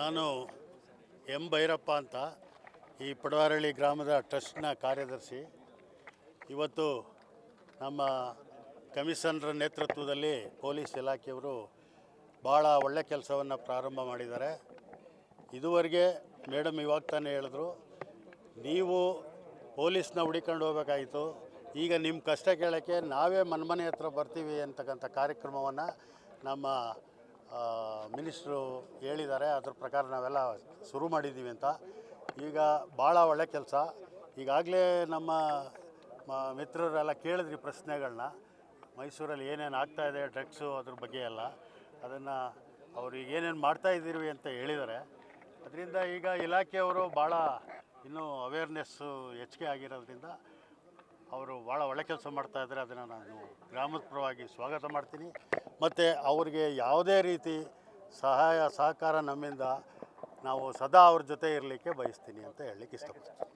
ನಾನು ಎಂ ಭೈರಪ್ಪ ಅಂತ ಈ ಪಡವಾರಳ್ಳಿ ಗ್ರಾಮದ ಟ್ರಸ್ಟ್ನ ಕಾರ್ಯದರ್ಶಿ. ಇವತ್ತು ನಮ್ಮ ಕಮಿಷನರ್ ನೇತೃತ್ವದಲ್ಲಿ ಪೊಲೀಸ್ ಇಲಾಖೆಯವರು ಭಾಳ ಒಳ್ಳೆ ಕೆಲಸವನ್ನು ಪ್ರಾರಂಭ ಮಾಡಿದ್ದಾರೆ. ಇದುವರೆಗೆ ಮೇಡಮ್ ಇವಾಗ ತಾನೇ ಹೇಳಿದ್ರು, ನೀವು ಪೊಲೀಸ್ನ ಹುಡಿಕೊಂಡು ಹೋಗಬೇಕಾಯಿತು. ಈಗ ನಿಮ್ಮ ಕಷ್ಟ ಕೇಳೋಕ್ಕೆ ನಾವೇ ಮನ್ಮನೆ ಹತ್ರ ಬರ್ತೀವಿ ಅಂತಕ್ಕಂಥ ಕಾರ್ಯಕ್ರಮವನ್ನು ನಮ್ಮ ಮಿನಿಸ್ಟ್ರು ಹೇಳಿದ್ದಾರೆ, ಅದ್ರ ಪ್ರಕಾರ ನಾವೆಲ್ಲ ಶುರು ಮಾಡಿದ್ದೀವಿ ಅಂತ. ಈಗ ಭಾಳ ಒಳ್ಳೆ ಕೆಲಸ. ಈಗಾಗಲೇ ನಮ್ಮ ಮಿತ್ರರೆಲ್ಲ ಕೇಳಿದ್ರಿ ಪ್ರಶ್ನೆಗಳನ್ನ ಮೈಸೂರಲ್ಲಿ ಏನೇನು ಇದೆ, ಡ್ರಗ್ಸು ಅದ್ರ ಬಗ್ಗೆ ಎಲ್ಲ. ಅದನ್ನು ಅವ್ರಿಗೆ ಏನೇನು ಮಾಡ್ತಾ ಇದ್ದೀರಿ ಅಂತ ಹೇಳಿದ್ದಾರೆ. ಅದರಿಂದ ಈಗ ಇಲಾಖೆಯವರು ಭಾಳ ಇನ್ನೂ ಅವೇರ್ನೆಸ್ಸು ಹೆಚ್ಚಿಗೆ ಆಗಿರೋದ್ರಿಂದ ಅವರು ಭಾಳ ಒಳ್ಳೆ ಕೆಲಸ ಮಾಡ್ತಾ ಇದ್ದಾರೆ. ಅದನ್ನು ನಾನು ಗ್ರಾಮದ ಸ್ವಾಗತ ಮಾಡ್ತೀನಿ. ಮತ್ತು ಅವರಿಗೆ ಯಾವುದೇ ರೀತಿ ಸಹಾಯ ಸಹಕಾರ ನಮ್ಮಿಂದ ನಾವು ಸದಾ ಅವ್ರ ಜೊತೆ ಇರಲಿಕ್ಕೆ ಬಯಸ್ತೀನಿ ಅಂತ ಹೇಳಲಿಕ್ಕೆ ಇಷ್ಟಪಡ್ತೀನಿ.